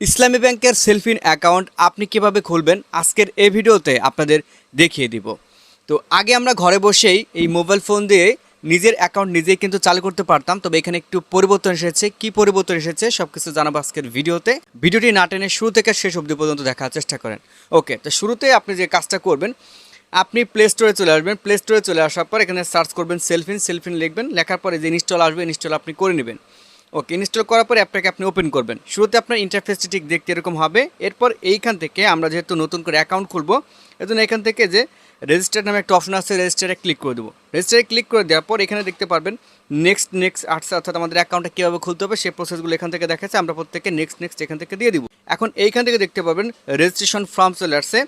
ইসলামী ব্যাংকের সেলফিন অ্যাকাউন্ট আপনি কীভাবে খুলবেন আজকের এই ভিডিওতে আপনাদের দেখিয়ে দিব। তো আগে আমরা ঘরে বসেই এই মোবাইল ফোন দিয়ে নিজের অ্যাকাউন্ট নিজেই কিন্তু চালু করতে পারতাম। তবে এখানে একটু পরিবর্তন এসেছে। কি পরিবর্তন এসেছে সব কিছু জানাব আজকের ভিডিওতে। ভিডিওটি না টেনে শুরু থেকে শেষ অবধি পর্যন্ত দেখার চেষ্টা করেন। ওকে, তো শুরুতে আপনি যে কাজটা করবেন, আপনি প্লে স্টোরে চলে আসবেন। প্লে স্টোরে চলে আসার পর এখানে সার্চ করবেন সেলফিন। সেলফিন লিখবেন। লেখার পরে যে ইনস্টল আসবে, ইনস্টল আপনি করে নেবেন। ওকে ইনস্টল করার পরে অ্যাপটাকে আপনি ওপেন করবেন। শুরুতে আপনার ইন্টারফেসটি ঠিক দেখতে এরকম হবে। এরপর এইখান থেকে আমরা যেহেতু নতুন করে অ্যাকাউন্ট খুলবো, এজন্য এখান থেকে যে রেজিস্টার নামে একটা অপশন আছে রেজিস্টারে ক্লিক করে দেবো। রেজিস্টারে ক্লিক করে দেওয়ার পর এখানে দেখতে পারবেন নেক্সট নেক্সট আর্টস অর্থাৎ আমাদের অ্যাকাউন্টটা কীভাবে খুলতে হবে, সেই প্রসেসগুলো এখান থেকে দেখাচ্ছে, আমরা প্রত্যেকে নেক্সট নেক্সট এখান থেকে দিয়ে দিব। এখন এইখান থেকে দেখতে পাবেন রেজিস্ট্রেশন ফর্ম চলে আসছে।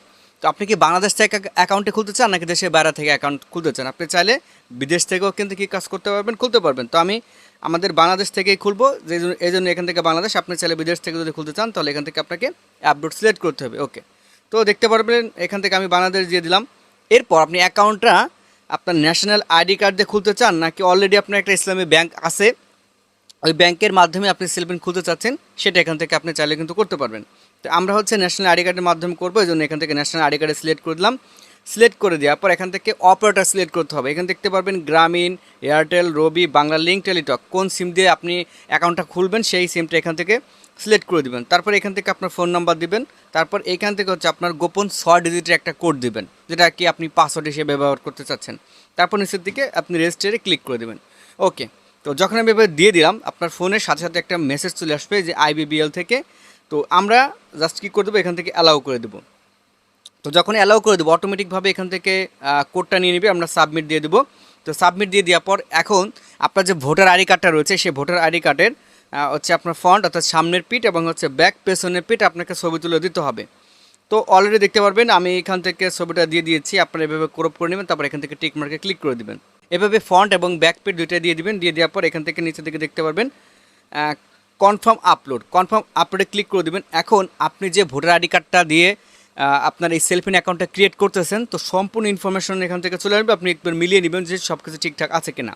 তো আপনি কি বাংলাদেশ থেকে অ্যাকাউন্টে খুলতে চান নাকি দেশের বাইরে থেকে অ্যাকাউন্ট খুলতে চান? আপনি চাইলে বিদেশ থেকেও কিন্তু কি কাজ করতে পারবেন, খুলতে পারবেন। তো আমি আমাদের বাংলাদেশ থেকেই খুলবো, যে এই জন্য এখান থেকে বাংলাদেশ। আপনি চাইলে বিদেশ থেকে যদি খুলতে চান, তাহলে এখান থেকে আপনাকে আপডেট সিলেক্ট করতে হবে। ওকে তো দেখতে পারবেন, এখান থেকে আমি বাংলাদেশ দিয়ে দিলাম। এরপর আপনি অ্যাকাউন্টটা আপনার ন্যাশনাল আইডি কার্ড দিয়ে খুলতে চান, নাকি অলরেডি আপনার একটা ইসলামী ব্যাংক আছে, ওই ব্যাংকের মাধ্যমে আপনি সেলফিন খুলতে চাচ্ছেন, সেটা এখান থেকে আপনি চাইলে কিন্তু করতে পারবেন। তো আমরা হচ্ছে ন্যাশনাল আইডি কার্ডের মাধ্যমে করব, এই জন্য এখান থেকে ন্যাশনাল আইডি কার্ডে সিলেক্ট করে দিলাম। সিলেক্ট করে দেওয়ার পর এখান থেকে অপারেটার সিলেক্ট করতে হবে। এখানে দেখতে পারবেন Grameen Airtel Robi Banglalink Teletalk কোন সিম দিয়ে আপনি অ্যাকাউন্টটা খুলবেন, সেই সিমটা এখান থেকে সিলেক্ট করে দিবেন। তারপর এখান থেকে আপনার ফোন নাম্বার দিবেন। তারপর এখান থেকে হচ্ছে আপনার গোপন ছয় ডিজিটের একটা কোড দিবেন, যেটা কি আপনি পাসওয়ার্ড হিসেবে ব্যবহার করতে চাচ্ছেন। তারপর নিচের দিকে আপনি রেজিস্টারে ক্লিক করে দেবেন। ওকে তো যখন আমি এভাবে দিয়ে দিলাম, আপনার ফোনের সাথে সাথে একটা মেসেজ চলে আসবে যে আইবিবিএল থেকে তো আমরা জাস্ট কী করে দেবো? এখান থেকে অ্যালাউ করে দেবো। তো যখন অ্যালাউ করে দেবো অটোমেটিকভাবে এখান থেকে কোডটা নিয়ে নেবে, আমরা সাবমিট দিয়ে দেবো। তো সাবমিট দিয়ে দেওয়ার পর এখন আপনার যে ভোটার আইডি কার্ডটা রয়েছে, সেই ভোটার আইডি কার্ডের হচ্ছে আপনার ফ্রন্ট অর্থাৎ সামনের পিঠ এবং হচ্ছে ব্যাক পেছনের পিঠ আপনাকে ছবি তুলে দিতে হবে। তো অলরেডি দেখতে পারবেন, আমি এখান থেকে ছবিটা দিয়ে দিয়েছি, আপনারা এভাবে ক্রপ করে নেবেন, তারপর এখান থেকে টিক মার্কে ক্লিক করে দিবেন। এভাবে ফ্রন্ট এবং ব্যাক পিট দুইটা দিয়ে দিবেন, দিয়ে দেওয়ার পর এখান থেকে নিচে দিকে দেখতে পারবেন কনফার্ম আপলোড, কনফার্ম আপলোডে ক্লিক করে দেবেন। এখন আপনি যে ভোটার আইডি কার্ডটা দিয়ে আপনার এই সেলফিন অ্যাকাউন্টটা ক্রিয়েট করতেছেন, তো সম্পূর্ণ ইনফরমেশন এখান থেকে চলে আসবে। আপনি একবার মিলিয়ে নেবেন যে সব কিছু ঠিকঠাক আছে কিনা।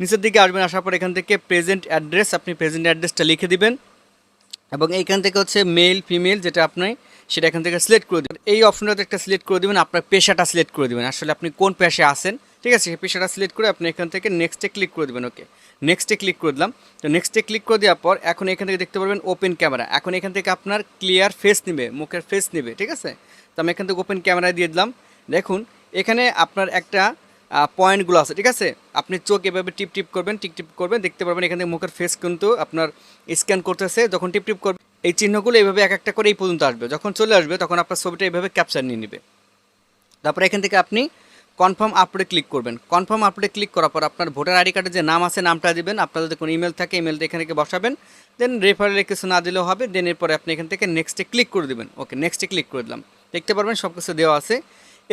নিচের দিকে আসবেন, আসার পর এখান থেকে প্রেজেন্ট অ্যাড্রেস আপনি প্রেজেন্ট অ্যাড্রেসটা লিখে দিবেন। এবং এইখান থেকে হচ্ছে মেল ফিমেল যেটা আপনি, সেটা এখান থেকে সিলেক্ট করে দেবেন। এই অপশনটাতে একটা সিলেক্ট করে দেবেন, আপনার পেশাটা সিলেক্ট করে দেবেন। আসলে আপনি কোন পেশে আসেন ঠিক আছে? সেই পেশাটা সিলেক্ট করে আপনি এখান থেকে নেক্সটে ক্লিক করে দেবেন ওকে নেক্সটে ক্লিক করে দিলাম। তো নেক্সটে ক্লিক করে দেওয়ার পর এখন এখান থেকে দেখতে পারবেন ওপেন ক্যামেরা এখন এখান থেকে আপনার ক্লিয়ার ফেস নেবে, মুখের ফেস নেবে, ঠিক আছে? তো আমি এখান থেকে ওপেন ক্যামেরা দিয়ে দিলাম। দেখুন, এখানে আপনার একটা পয়েন্টগুলো আছে, ঠিক আছে? আপনি চোখ এভাবে টিপ টিপ করবেন টিপ টিপ করবেন, দেখতে পারবেন এখান থেকে মুখের ফেস কিন্তু আপনার স্ক্যান করতেছে, যখন টিপ টিপ করবে, এই চিহ্নগুলো এইভাবে এক একটা করে এই পর্যন্ত আসবে। যখন চলে আসবে, তখন আপনার ছবিটা এইভাবে ক্যাপচার নিয়ে নেবে। তারপরে এখান থেকে আপনি কনফার্ম আপলোডে ক্লিক করবেন। কনফার্ম আপলোডে ক্লিক করার পর আপনার ভোটার আইডি কার্ডের যে নাম আছে, নামটা দিবেন, আপনার যদি কোনো ইমেল থাকে ইমেলটা এখানে থেকে বসাবেন দেন রেফারেলে কিছু না দিলেও হবে দেন এরপরে আপনি এখান থেকে নেক্সটে ক্লিক করে দেবেন। ওকে নেক্সটে ক্লিক করে দিলাম। দেখতে পারবেন সব কিছু দেওয়া আছে।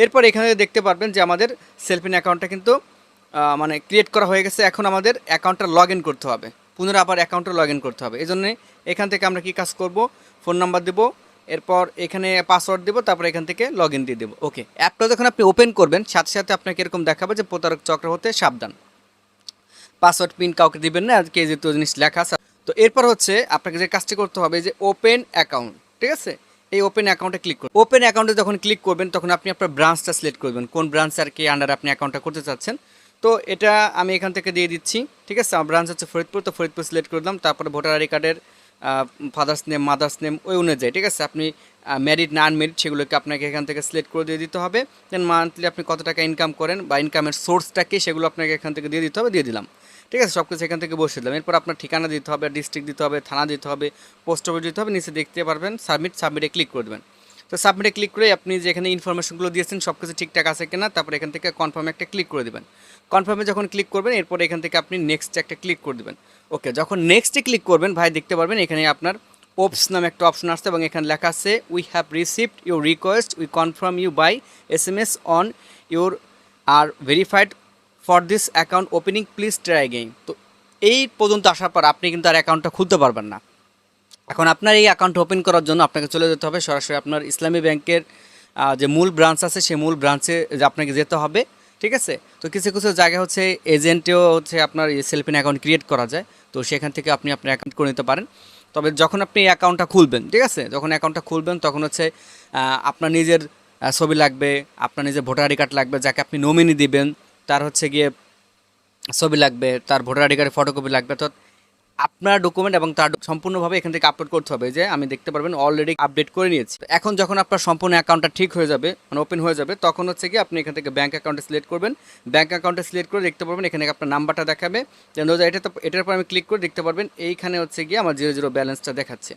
এরপর এখানে দেখতে পারবেন যে আমাদের সেলফিন অ্যাকাউন্টটা কিন্তু মানে ক্রিয়েট করা হয়ে গেছে। এখন আমাদের অ্যাকাউন্টটা লগ করতে হবে। পুনরায় আবার অ্যাকাউন্টটা লগ করতে হবে। এই জন্যে এখান থেকে আমরা কী কাজ করব? ফোন নাম্বার দেবো। এরপর এখানে পাসওয়ার্ড দেবো। তারপর এখান থেকে লগ ইন দিয়ে দেবো। ওকে অ্যাপটা যখন আপনি ওপেন করবেন, সাথে সাথে আপনাকে এরকম দেখাবে যে প্রতারক চক্র হতে সাবধান। পাসওয়ার্ড পিন কাউকে দিবেন না আজকে যে তো জিনিস লেখা তো এরপর হচ্ছে আপনাকে যে কাজটি করতে হবে, যে ওপেন অ্যাকাউন্ট ঠিক আছে? এই ওপেন অ্যাকাউন্টে ক্লিক করুন। ওপেন অ্যাকাউন্টে যখন ক্লিক করবেন, তখন আপনি আপনার ব্রাঞ্চটা সিলেক্ট করবেন। কোন ব্রাঞ্চ আর কি আন্ডার আপনি অ্যাকাউন্টটা করতে চাচ্ছেন। তো এটা আমি এখান থেকে দিয়ে দিচ্ছি। ঠিক আছে? আমার ব্রাঞ্চ হচ্ছে ফরিদপুর। তো ফরিদপুর সিলেক্ট করে দিলাম। তারপরে ভোটার আইডি কার্ডের ফাদার্স নেম মাদার্স নেম ওই অনুযায়ী। ঠিক আছে? আপনি ম্যারিড না আনমেরিড সেগুলোকে আপনাকে এখান থেকে সিলেক্ট করে দিয়ে দিতে হবে। দেন মান্থলি আপনি কত টাকা ইনকাম করেন বা ইনকামের সোর্সটা কি সেগুলো আপনাকে এখান থেকে দিয়ে দিতে হবে। দিয়ে দিলাম। ঠিক আছে সব কিছু এখান থেকে বসে দিলাম। এরপর আপনার ঠিকানা দিতে হবে ডিস্ট্রিক্ট দিতে হবে, থানা দিতে হবে পোস্ট অফিস দিতে হবে, নিচে দেখতে পারবেন সাবমিট সাবমিটে ক্লিক করে দেবেন। তো সাবমিটে ক্লিক করে আপনি যে এখানে ইনফরমেশনগুলো দিয়েছেন সব কিছু ঠিকঠাক আছে কিনা, তারপর এখান থেকে কনফার্মে একটা ক্লিক করে দেবেন। কনফার্মে যখন ক্লিক করবেন, এরপর এখান থেকে আপনি নেক্সট একটা ক্লিক করে দেবেন। ওকে যখন নেক্সটে ক্লিক করবেন, ভাই দেখতে পারবেন এখানে আপনার ওপস নামে একটা অপশন আসছে এবং এখানে লেখা আছে we have received your request we confirm you by S M S on your are verified for this account opening please try again তো এই পর্যন্ত আসার পর আপনি কিন্তু আর অ্যাকাউন্টটা খুলতে পারবেন না। এখন আপনার এই অ্যাকাউন্ট ওপেন করার জন্য আপনাকে চলে যেতে হবে। সরাসরি আপনার ইসলামী ব্যাংকের যে মূল ব্রাঞ্চ আছে, সেই মূল ব্রাঞ্চে আপনাকে যেতে হবে, ঠিক আছে? তো কিছু কিছু জায়গা হচ্ছে এজেন্টেও হচ্ছে আপনার সেলফিন অ্যাকাউন্ট ক্রিয়েট করা যায়। তো সেখান থেকে আপনি আপনার অ্যাকাউন্ট করে নিতে পারেন। তবে যখন আপনি এই অ্যাকাউন্টটা খুলবেন, ঠিক আছে? যখন অ্যাকাউন্টটা খুলবেন, তখন হচ্ছে আপনার নিজের ছবি লাগবে, আপনার নিজের ভোটার আইডি কার্ড লাগবে, যাকে আপনি নমিনি দিবেন তার হচ্ছে গিয়ে ছবি লাগবে, তার ভোটার আইডি কার্ডের ফটোকপি লাগবে। তো আপনার ডকুমেন্ট এবং তার সম্পূর্ণভাবে এখান থেকে আপলোড করতে হবে। যে আমি দেখতে পারবেন অলরেডি আপডেট করে নিয়েছি। এখন যখন আপনার সম্পূর্ণ অ্যাকাউন্টটা ঠিক হয়ে যাবে মানে ওপেন হয়ে যাবে, তখন হচ্ছে কি আপনি এখান থেকে ব্যাঙ্ক অ্যাকাউন্টে সিলেক্ট করবেন। ব্যাঙ্ক অ্যাকাউন্টে সিলেক্ট করে দেখতে পারবেন, এখানে আপনার নাম্বারটা দেখাবে। এটা, এটার উপর আমি ক্লিক করে দেখতে পারবেন। এইখানে হচ্ছে গিয়ে আমার জিরো জিরো ব্যালেন্সটা দেখাচ্ছে।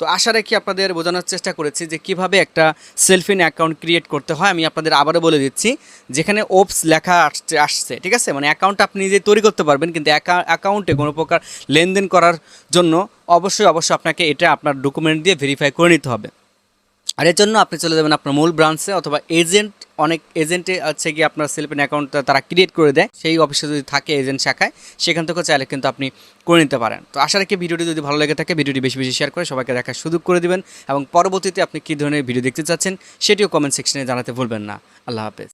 তো আশা রাখি আপনাদের বোঝানোর চেষ্টা করেছি যে কীভাবে একটা সেলফিন অ্যাকাউন্ট ক্রিয়েট করতে হয়। আমি আপনাদের আবারও বলে দিচ্ছি, যেখানে ওপস লেখা আসছে আসছে, ঠিক আছে? মানে অ্যাকাউন্ট আপনি নিজে তৈরি করতে পারবেন, কিন্তু অ্যাকাউন্টে কোনো প্রকার লেনদেন করার জন্য অবশ্যই অবশ্যই আপনাকে এটা আপনার ডকুমেন্ট দিয়ে ভেরিফাই করে নিতে হবে। আর এর জন্য আপনি চলে যাবেন আপনার মূল ব্রাঞ্চে অথবা এজেন্ট অনেক এজেন্টে আছে গিয়ে আপনার সেলফেন অ্যাকাউন্টটা তারা ক্রিয়েট করে দেয়। সেই অফিসে যদি থাকে এজেন্ট শাখায়, সেখান থেকেও চাইলে কিন্তু আপনি করে নিতে পারেন। তো আশা রাখি ভিডিওটি যদি ভালো লেগে থাকে, ভিডিওটি বেশি বেশি শেয়ার করে সবাইকে দেখার সুযোগ করে দিবেন এবং পরবর্তীতে আপনি কী ধরনের ভিডিও দেখতে চাচ্ছেন, সেটিও কমেন্ট সেকশনে জানাতে ভুলবেন না। আল্লাহ হাফেজ।